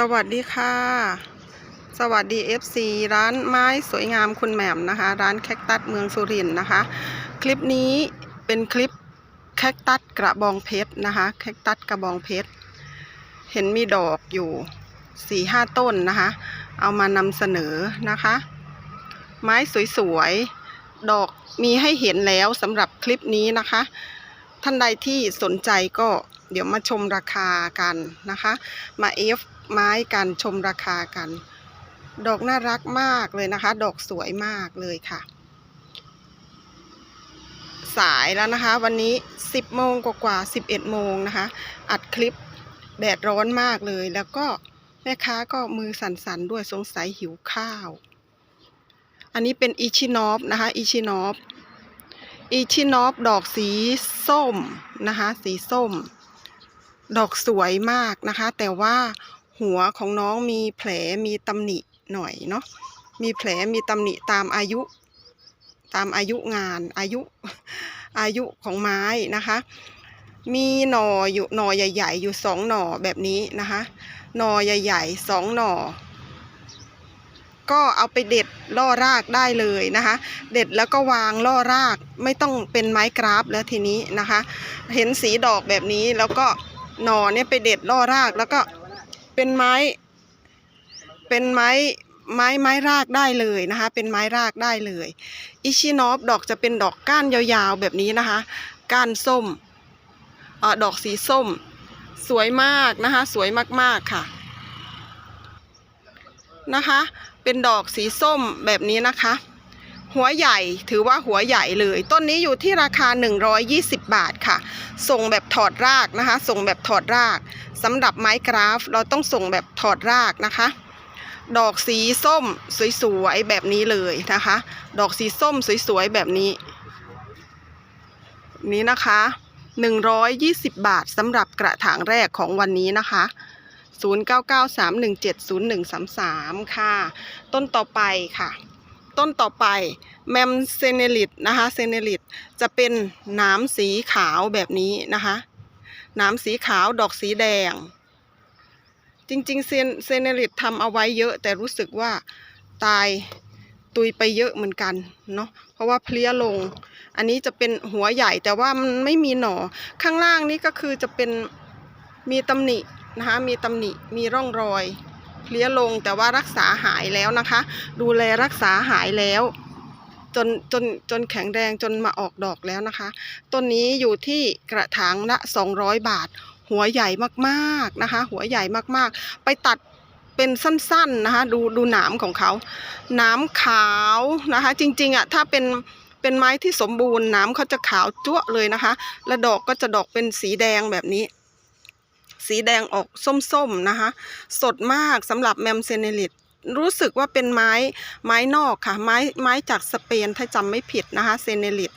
สวัสดีค่ะ สวัสดี FC ร้านไม้สวยงามคุณแหม่มนะคะ ร้านแคคตัสเมืองสุรินทร์นะคะ คลิปนี้เป็นคลิปแคคตัสกระบองเพชรนะคะแคคตัสกระบองเพชรเห็นมีดอกอยู่สี่ห้าต้นนะคะ เอามานำเสนอนะคะ ไม้สวยๆ ดอกมีให้เห็นแล้วสำหรับคลิปนี้นะคะ ท่านใดที่สนใจก็เดี๋ยวมาชมราคากันนะคะ มาเอฟ ไม้กันชมราคากัน ดอกน่ารักมากเลยนะคะ ดอกสวยมากเลยค่ะ สายแล้วนะคะ วันนี้ 10โมงกว่าๆ11โมงนะคะ อัดคลิปแดดร้อนมากเลย แล้วก็แม่ค้าก็มือสั่นๆด้วยสงสัยหิวข้าว อันนี้เป็นอิชินอฟนะคะอิชินอฟอิชินอฟดอกสีส้มนะคะ สีส้ม ดอกสวยมากนะคะ แต่ว่า หัวของน้องมีแผลมีตำหนิหน่อยเนาะมีแผลมีตำหนิตามอายุ ตามอายุงานอายุอายุของไม้นะคะ มีหน่ออยู่หน่อใหญ่ ๆ อยู่สองหน่อแบบนี้นะคะหน่อใหญ่ๆสองหน่อ ก็เอาไปเด็ดล่อรากได้เลยนะคะ เด็ดแล้วก็วางล่อรากไม่ต้องเป็นไม้กราฟแล้วทีนี้นะคะ เห็นสีดอกแบบนี้แล้วก็หน่อเนี่ยไปเด็ดล่อรากแล้วก็ เป็นไม้ เป็นไม้ไม้ไม้รากได้เลยนะคะ เป็นไม้รากได้เลย อิชินอฟดอกจะเป็นดอกก้านยาวๆแบบนี้นะคะ ก้านส้มอดอกสีส้ม สวยมากนะคะ สวยมากๆค่ะนะคะ เป็นดอกสีส้มแบบนี้นะคะ หัวใหญ่ถือว่าหัวใหญ่เลย ต้นนี้อยู่ที่ราคา 120 บาทค่ะ ส่งแบบถอดรากนะคะ ส่งแบบถอดรากสำหรับไม้กราฟ เราต้องส่งแบบถอดรากนะคะ ดอกสีส้มสวยๆแบบนี้เลยนะคะ ดอกสีส้มสวยๆแบบนี้ นี้นะคะ 120 บาทสำหรับกระถางแรกของวันนี้นะคะ0993170133 ค่ะ ต้นต่อไปค่ะ ต้นต่อไปแมมเซเนลิตนะคะเซเนลิตจะเป็นหน้ำสีขาวแบบนี้นะคะหน้ำสีขาวดอกสีแดง จริงๆเซนเซเนลิตทำเอาไว้เยอะ แต่รู้สึกว่าตายตุยไปเยอะเหมือนกันเนาะเพราะว่าเพลี้ยลง อันนี้จะเป็นหัวใหญ่แต่ว่ามันไม่มีหน่อข้างล่างนี่ก็คือจะเป็นมีตำหนินะคะมีตำหนิมีร่องรอย เพลี้ยลงแต่ว่ารักษาหายแล้วนะคะ ดูแลรักษาหายแล้ว จนจนจนแข็งแรงจนมาออกดอกแล้วนะคะ ต้นนี้อยู่ที่กระถางละ 200 บาท หัวใหญ่มากๆนะคะ หัวใหญ่มากๆ ไปตัดเป็นสั้นๆนะคะ ดูดูหนามของเขาหนามขาวนะคะ จริงๆอะถ้าเป็นเป็นไม้ที่สมบูรณ์หนามเขาจะขาวจั๊วเลยนะคะและดอกก็จะดอกเป็นสีแดงแบบนี้ สีแดงออกส้มๆนะคะ สดมากสำหรับแมมเซเนลิตรู้สึกว่าเป็นไม้ไม้นอกค่ะ ไม้ไม้จากสเปนถ้าจำไม่ผิดนะคะเซเนลิต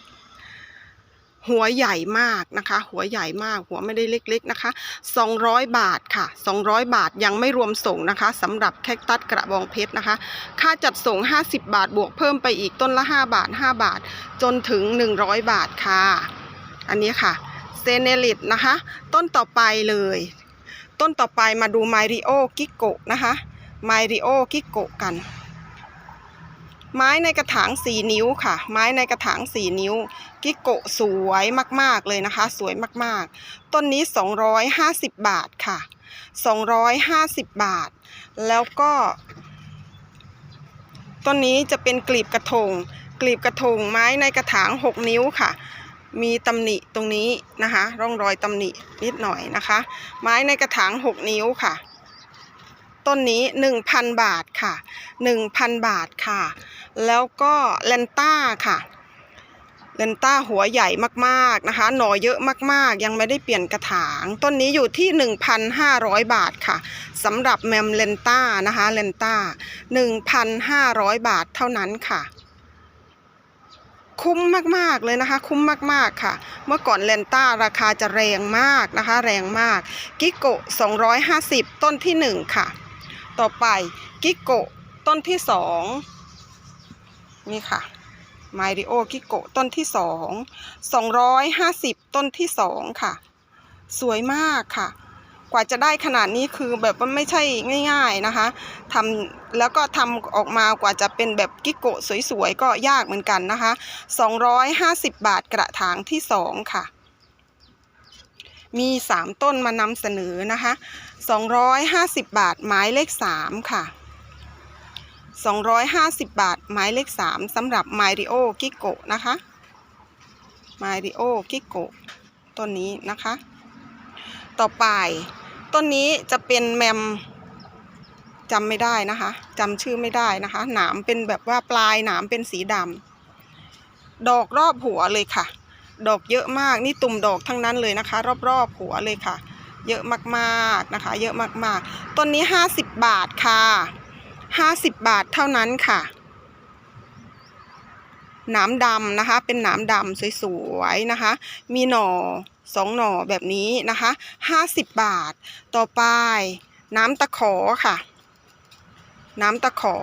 หัวใหญ่มากนะคะ หัวใหญ่มากหัวไม่ได้เล็กๆนะคะ 200 บาทค่ะ 200 บาทยังไม่รวมส่งนะคะสำหรับแคคตัสกระบองเพชรนะคะ ค่าจัดส่ง 50 บาทบวกเพิ่มไปอีกต้นละ 5 บาท 5 บาท จนถึง 100 บาทค่ะ อันนี้ค่ะ เซเนลิตนะคะ ต้นต่อไปเลย ต้นต่อไปมาดูไมริโอกิโกะนะคะไมริโอกิโกะกัน ไม้ในกระถาง4นิ้วค่ะ ไม้ในกระถาง4นิ้ว กิโกะสวยมากๆเลยนะคะ สวยมากๆ ต้นนี้ 250 บาทค่ะ 250 บาท แล้วก็ต้นนี้จะเป็นกลีบกระทง กลีบกระทงไม้ในกระถาง 6 นิ้วค่ะ มีตำหนิตรงนี้นะคะ ร่องรอยตำหนินิดหน่อยนะคะ ไม้ในกระถาง 6 นิ้วค่ะ ต้นนี้ 1,000 บาทค่ะ 1,000 บาทค่ะ แล้วก็เลนต้าค่ะเลนต้าหัวใหญ่มากๆนะคะ หน่อเยอะมากๆ ยังไม่ได้เปลี่ยนกระถาง ต้นนี้อยู่ที่ 1,500 บาทค่ะสำหรับแมมเลนต้านะคะเลนต้า 1,500 บาทเท่านั้นค่ะ คุ้มมากๆเลยนะคะ คุ้มมากๆค่ะ เมื่อก่อนเลนต้าราคาจะแรงมากนะคะ แรงมากกิโกะ250 ต้นที่ 1 ค่ะ ต่อไปกิโกะต้นที่ 2 นี่ค่ะไมริโอกิโกะต้นที่ 2 250 ต้นที่ 2 ค่ะ สวยมากค่ะ กว่าจะได้ขนาดนี้คือแบบว่าไม่ใช่ง่ายๆนะคะทำแล้วก็ทำออกมากว่าจะเป็นแบบกิโกะสวยๆ ก็ยากเหมือนกันนะคะ 250 บาทกระถางที่ 2 ค่ะ มี 3 ต้นมานำเสนอนะคะ 250 บาทหมายเลข 3 ค่ะ 250 บาทหมายเลข 3สำหรับไมริโอกิโกะนะคะไมริโอกิโกะต้นนี้นะคะต่อไป ต้นนี้จะเป็นแมมจำไม่ได้นะคะจำชื่อไม่ได้นะคะ หนามเป็นแบบว่าปลายหนามเป็นสีดำดอกรอบหัวเลยค่ะ ดอกเยอะมากนี่ตุ่มดอกทั้งนั้นเลยนะคะ รอบๆหัวเลยค่ะ เยอะมากๆนะคะ เยอะมากๆต้นนี้ 50 บาทค่ะ 50 บาทเท่านั้นค่ะหนามดำนะคะ เป็นหนามดำสวยๆนะคะ มีหน่อ สองหน่อแบบนี้นะคะห้าสิบบาท ต่อไป น้ำตะขอค่ะ น้ำตะขอ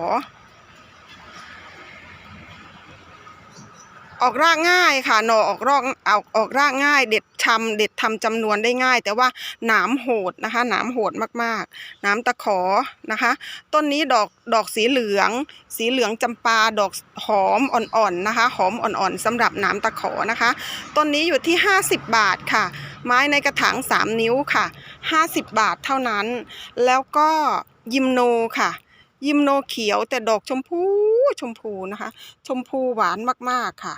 ออกรากง่ายค่ะหน่อออกรากเอาออกรากง่าย เด็ดชำเด็ดทำจำนวนได้ง่าย แต่ว่าหนามโหดนะคะหนามโหดมากๆน้ำตะขอนะคะ ต้นนี้ดอกดอกสีเหลือง สีเหลืองจำปาดอกหอมอ่อนๆนะคะ หอมอ่อนๆสำหรับน้ำตะขอนะคะ ต้นนี้อยู่ที่ 50 บาทค่ะ ไม้ในกระถาง 3 นิ้วค่ะ 50 บาทเท่านั้น แล้วก็ยิมโนค่ะ ยิมโนเขียวแต่ดอกชมพูชมพูนะคะ ชมพูหวานมากๆค่ะ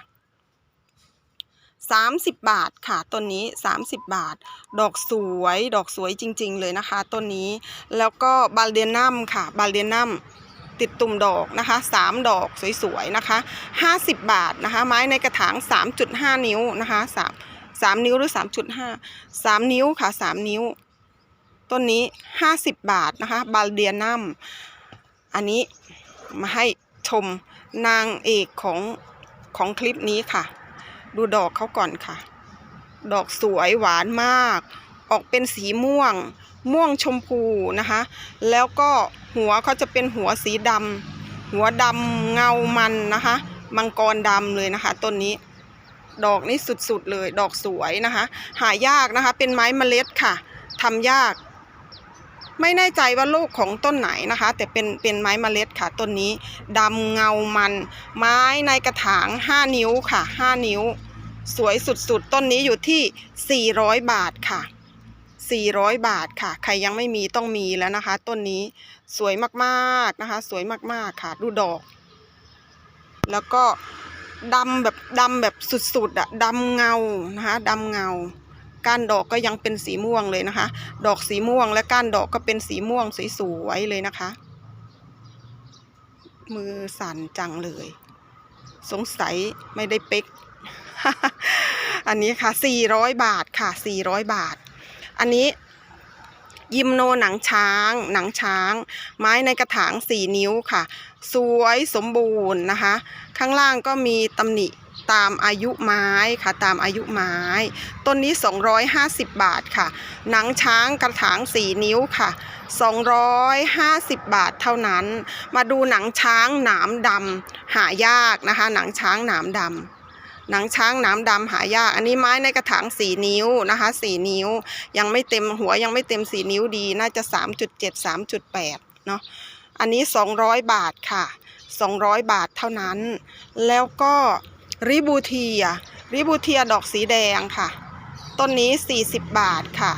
30บาทค่ะต้นนี้30บาท ดอกสวยดอกสวยจริง ๆ เลยนะคะต้นนี้แล้วก็บาลเดียนัมค่ะ บาลเดียนัมติดตุ่มดอกนะคะ3ดอกสวยๆนะคะ50บาทนะคะ ไม้ในกระถาง3.5นิ้วนะคะ3 3นิ้วหรือ3.5 3นิ้วค่ะ3นิ้ว ต้นนี้50บาทนะคะ บาลเดียนัม อันนี้มาให้ชมนางเอกของของคลิปนี้ค่ะ ดูดอกเขาก่อนค่ะ ดอกสวยหวานมาก ออกเป็นสีม่วง ม่วงชมพูนะคะ แล้วก็หัวเขาจะเป็นหัวสีดำหัวดำเงามันนะคะ มังกรดำเลยนะคะต้นนี้ ดอกนี่สุดๆเลย ดอกสวยนะคะ หายากนะคะ เป็นไม้เมล็ดค่ะทำยาก ไม่แน่ใจว่าลูกของต้นไหนนะคะ แต่เป็นเป็นไม้เมล็ดค่ะต้นนี้ดำเงามัน ไม้ในกระถาง 5 นิ้วค่ะ 5 นิ้ว สวยสุดๆ ต้นนี้อยู่ที่ 400 บาทค่ะ 400 บาทค่ะ ใครยังไม่มีต้องมีแล้วนะคะ ต้นนี้สวยมากๆนะคะ สวยมากๆค่ะ ดูดอก แล้วก็ดำแบบดำแบบสุดๆอะดำเงานะคะดำเงา ก้านดอกก็ยังเป็นสีม่วงเลยนะคะ ดอกสีม่วงและก้านดอกก็เป็นสีม่วงสวยๆเลยนะคะ มือสั่นจังเลย สงสัยไม่ได้เป๊ก อันนี้ค่ะ 400 บาทค่ะ 400 บาท อันนี้ยิมโนหนังช้าง หนังช้าง ไม้ในกระถาง4นิ้วค่ะ สวยสมบูรณ์นะคะ ข้างล่างก็มีตำหนิ ตามอายุไม้ค่ะตามอายุไม้ ต้นนี้ 250 บาทค่ะ หนังช้างกระถาง 4 นิ้วค่ะ 250 บาทเท่านั้น มาดูหนังช้างหนามดำหายากนะคะ หนังช้างหนามดำหนังช้างหนามดำหายากอันนี้ไม้ในกระถาง4นิ้วนะคะ4นิ้ว ยังไม่เต็มหัวยังไม่เต็ม4นิ้วดี น่าจะ3.7 3.8เนาะอันนี้200บาทค่ะ200บาทเท่านั้น แล้วก็ ริบูเทีย ริบูเทียดอกสีแดงค่ะ ต้นนี้ 40 บาทค่ะ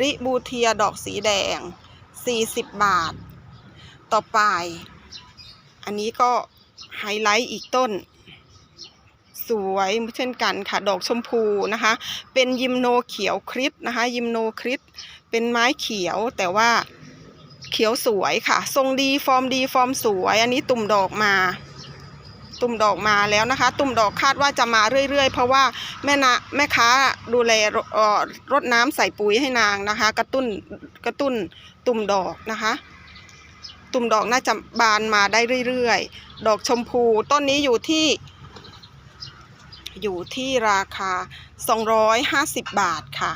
ริบูเทียดอกสีแดง 40 บาท ต่อไป อันนี้ก็ไฮไลท์อีกต้น สวยเช่นกันค่ะ ดอกชมพูนะคะ เป็นยิมโนเขียวคริสนะคะ ยิมโนคริสเป็นไม้เขียวแต่ว่าเขียวสวยค่ะ ทรงดีฟอร์มดีฟอร์มสวย อันนี้ตุ่มดอกมา ตุ่มดอกมาแล้วนะคะ ตุ่มดอกคาดว่าจะมาเรื่อยๆ เพราะว่าแม่นะแม่ค้าดูแลรดน้ำใส่ปุ๋ยให้นางนะคะ กระตุ้นกระตุ้นตุ่มดอกนะคะ ตุ่มดอกน่าจะบานมาได้เรื่อยๆ ดอกชมพูต้นนี้อยู่ที่ อยู่ที่ราคา 250 บาทค่ะ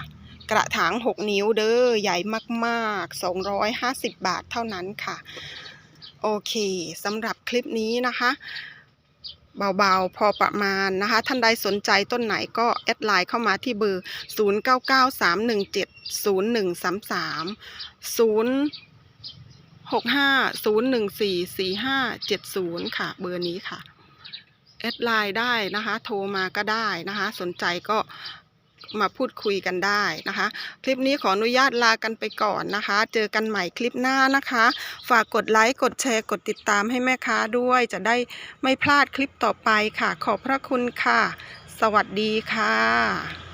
กระถาง 6 นิ้วเด้อใหญ่มากๆ 250 บาทเท่านั้นค่ะโอเคสำหรับคลิปนี้นะคะ เบาๆ พอประมาณนะคะ ท่านใดสนใจต้นไหนก็แอดไลน์เข้ามาที่เบอร์ 0993170133 0650144570 ค่ะ เบอร์นี้ค่ะ แอดไลน์ได้นะคะ โทรมาก็ได้นะคะ สนใจก็ มาพูดคุยกันได้นะคะ คลิปนี้ขออนุญาตลากันไปก่อนนะคะ เจอกันใหม่คลิปหน้านะคะ ฝากกดไลค์กดแชร์กดติดตามให้แม่ค้าด้วย จะได้ไม่พลาดคลิปต่อไปค่ะ ขอบพระคุณค่ะ สวัสดีค่ะ